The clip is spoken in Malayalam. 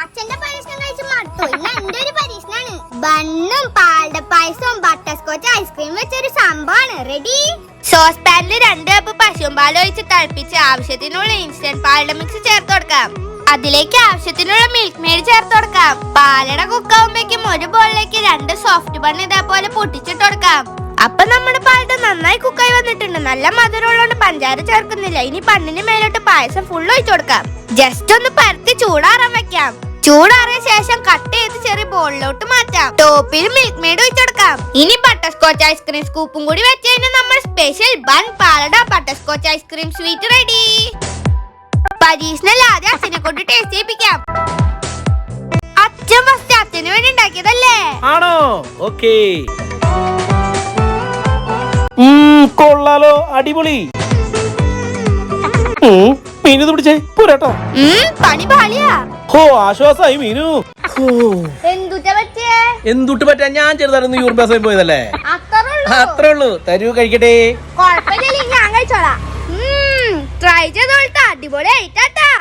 അച്ഛന്റെ പരീക്ഷണം കഴിച്ച് മടുത്തു. ഇന്ന് എന്റെ ഒരു പരീക്ഷണാണ്? ബണ്ണും പാലട പായസവും ബട്ടർ സ്കോച്ച് ഐസ്ക്രീം വെച്ചൊരു സംഭവമാണ് റെഡി സോസ് പാനിൽ രണ്ട് കപ്പ് പശുവും പാൽ ഒഴിച്ച് തിളപ്പിച്ച് ആവശ്യത്തിനുള്ള ഇൻസ്റ്റന്റ് പാലട മിക്സ് ചേർത്ത് കൊടുക്കാം. അതിലേക്ക് ആവശ്യത്തിനുള്ള മിൽക്ക് മെയ്ഡ് ചേർത്ത് കൊടുക്കാം. പാലട കുക്കാവുമ്പോഴേക്കും ഒരു ബോളിലേക്ക് രണ്ട് സോഫ്റ്റ് ബൺ ഇതേപോലെ പൊട്ടിച്ചിട്ട് കൊടുക്കാം. അപ്പൊ നമ്മുടെ പാലട നന്നായി കുക്കായി വന്നിട്ടുണ്ട്. നല്ല മധുരമുള്ളതുകൊണ്ട് പഞ്ചാര ചേർക്കുന്നില്ല. ഇനി പണ്ണിന് മേലോട്ട് പായസം ഫുൾ ഒഴിച്ചു കൊടുക്കാം. ജസ്റ്റ് ഒന്ന് പരത്തി ചൂടാറാൻ വെക്കാം. ചൂടാറിയ ശേഷം കട്ട് ചെയ്ത് ചെറിയ ബോളിലോട്ട് മാറ്റാം. ടോപ്പിൽ മിൽക്ക് മെയ്ഡ് ഒഴിച്ചു കൊടുക്കാം. ഇനി ബട്ടർ സ്കോച്ച് ഐസ്ക്രീം സ്കൂപ്പും കൂടി വെച്ച് കഴിഞ്ഞാൽ നമ്മൾ സ്പെഷ്യൽ ബൺ പാലട butterscotch ice cream sweet ready അച്ഛനെ കൊണ്ട് ടേസ്റ്റ് ചെയ്യിപ്പിക്കാം. അച്ഛൻ ആണോ? ഓക്കേ. കൊള്ളാലോ അടിപൊളി. മീനു പിടിച്ചേ. പോരാട്ടോ. ഉം, പണി പാളിയാ. ഹോ ആശ്വാസായി മീനു. ഹോ, എന്തുറ്റ പറ്റിയേ? എന്തുട്ട് പറ്റാ? ഞാൻ ചെറുതായിരുന്നു പാസ് പോയതല്ലേ? അത്രേ അത്രേ ഉള്ളൂ തരൂ കഴിക്കട്ടെ. കൊഴപ്പില്ല ഞാൻ കഴിച്ചോളാം. ട്രൈ ചെയ്തോളട്ടാ അടിപൊളി ആയിട്ടാ